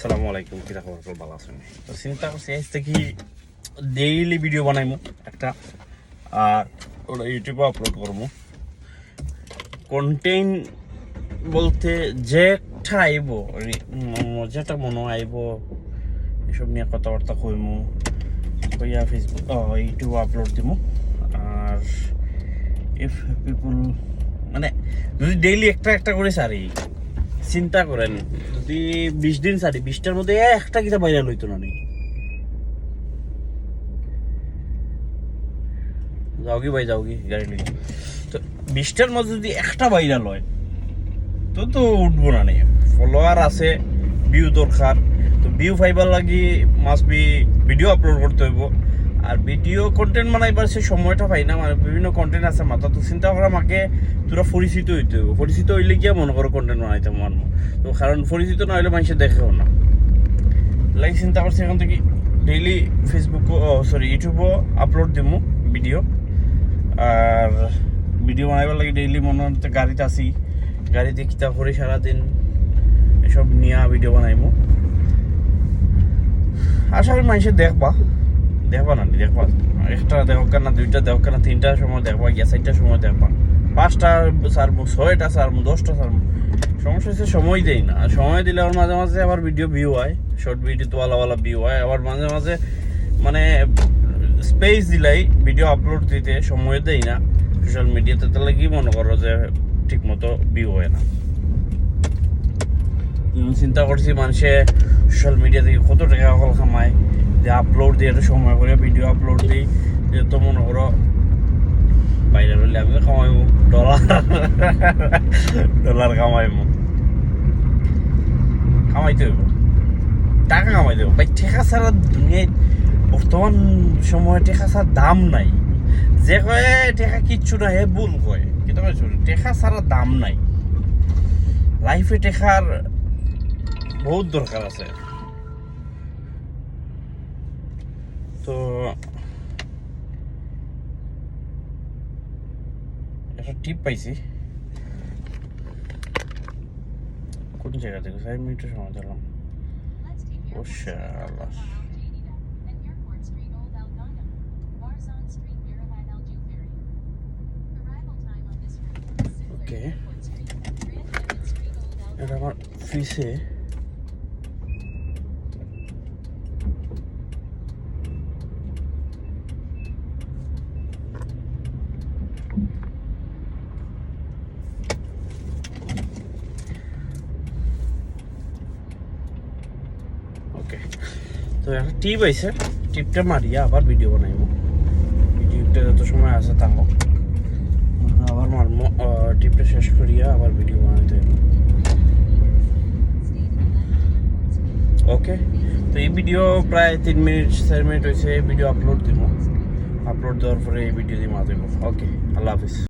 আসসালামু আলাইকুম কিরা খবর? সব ভালো আছেন? তো চিন্তা করছি আজ থেকে ডেইলি ভিডিও বানাইমু? একটা, আর ওটা ইউটিউবে আপলোড করব কন্টেন্ট বলতে যেটা আইব যেটা মনে আইব, এসব নিয়ে কথাবার্তা কইমু, কইয়া ফেসবুক ইউটিউবে আপলোড দিমু। আর ইফ পিপুল মানে যদি ডেইলি একটা একটা করে সারি চিন্তা করেন, যদি বিশ দিন সারি বিশটার মধ্যে একটা কিতা ভাইরাল হইতো না নি। যাওগি ভাই, যাওগি, গাড়ি লই তো বিশটার মধ্যে যদি একটা ভাইরাল হয় তো তো উঠবো না নি। ফলোয়ার আছে ভিউ দরকার। তো ভিউ ফাইবার লাগি মাস্ট বি ভিডিও আপলোড করতে হইব। আর ভিডিও কন্টেন্ট বানাইবার সে সময়টা পাই না মানে বিভিন্ন কন্টেন্ট আছে মাথা তো চিন্তা করা আমাকে তোরা পরিচিত হইতে হইব পরিচিত হইলে গিয়া মনে করো কন্টেন্ট বানাইতে মানবো তো কারণ পরিচিত না হইলে মানুষের দেখেও না। লাইক চিন্তা করছি এখন থেকে ডেইলি ফেসবুক সরি ইউটিউবও আপলোড দিমু ভিডিও আর ভিডিও বানাইবার লাগে ডেইলি মনে হচ্ছে গাড়িতে আসি গাড়িতে কিতা করি সারাদিন এসব নিয়ে ভিডিও বানাইমু। আশা করি মানুষের দেখবা। দেখবা না, দেখবা। একটা দেখবা না, দুইটা দেখবা না তিনটার সময় দেখবা, গিয়া চারটার সময় দেখবা। পাঁচটা সারমু ছয়টা সারমু দশটা সারমু সমস্যা হচ্ছে সময় দেই না। সময় দিলে আবার মাঝে মাঝে আবার ভিডিও ভিউ হয় শর্ট ভিডিও তো ওয়ালা ওয়ালা ভিউ হয়। আবার মাঝে মাঝে মানে স্পেস দিলাই ভিডিও আপলোড দিতে সময় দেই না। সোশ্যাল মিডিয়াতে তাহলে কি মনে করো যে ঠিক মতো ভিউ হয় না? চিন্তা করছি মানুষে সোশ্যাল মিডিয়া থেকে কত টাকা হল কামায়। আপলোড একটা সময় করে ভিডিও আপলোড দিই যে তো মনে করো বাইরে হলে আমি কামাইবো ডলার ডলার কামাইবো কামাইতে হইব। টাকা কামাইতে হইব। ভাই টেকা ছাড়া দুনিয়ায় বর্তমান সময়ে টেকা ছাড়া দাম নাই। যে কয় টেকা কিচ্ছু না হে ভুল কয়। কিন্তু টেকা ছাড়া দাম নাই। লাইফে টেকার বহুত দরকার আছে। তো একটা টিপ পাইছি। কোন জায়গা থেকে? চার মিনিটের সময় দিলাম ও শালা ওকে এটা আমার ফিসে ওকে। তো একটা টিপ টিপটা আবার ভিডিও ভিডিওটা যত সময় আছে আবার মারমো টিপটা শেষ করিয়া আবার ভিডিও বানাইতে ওকে। তো এই ভিডিও প্রায় তিন মিনিট, চার মিনিট হয়েছে ভিডিও আপলোড দিব। আপলোড দেওয়ার পরে এই ভিডিও দিয়ে মাতিব ওকে, আল্লাহ হাফিজ।